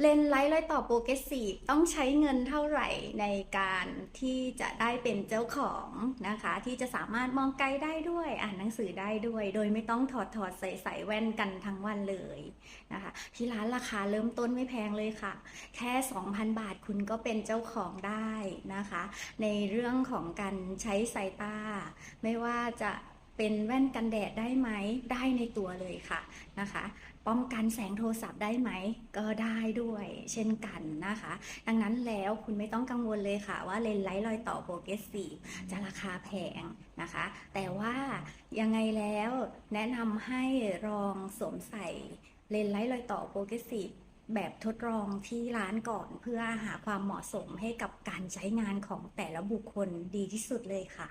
เลนส์ไลท์รอยต่อโปรเกรสซีฟต้องใช้เงินเท่าไหร่ในการที่จะได้เป็นเจ้าของนะคะ ที่จะสามารถมองไกลได้ด้วยอ่านหนังสือได้ด้วย โดยไม่ต้องถอดถอดใส่ใส่แว่นกันทั้งวันเลยนะคะ ที่ร้านราคาเริ่มต้นไม่แพงเลยค่ะ แค่ 2,000 บาทคุณก็เป็นเจ้าของได้นะคะ ในเรื่องของการใช้สายตา ไม่ว่าจะ เป็นแว่นกันแดดได้ไหมได้ในตัวเลยค่ะนะคะ ป้องกันแสงโทรศัพท์ได้ไหม ก็ได้ด้วย เช่นกันนะคะ ดังนั้นแล้วคุณไม่ต้องกังวลเลยค่ะว่าเลนส์ไลท์รอยต่อโปรเกรสซีฟจะราคาแพงนะคะ แต่ว่ายังไงแล้วแนะนำให้ลองสวมใส่เลนส์ไลท์รอยต่อโปรเกรสซีฟแบบทดลองที่ร้านก่อนเพื่อหาความเหมาะสมให้กับการใช้งานของแต่ละบุคคลดีที่สุดเลยค่ะ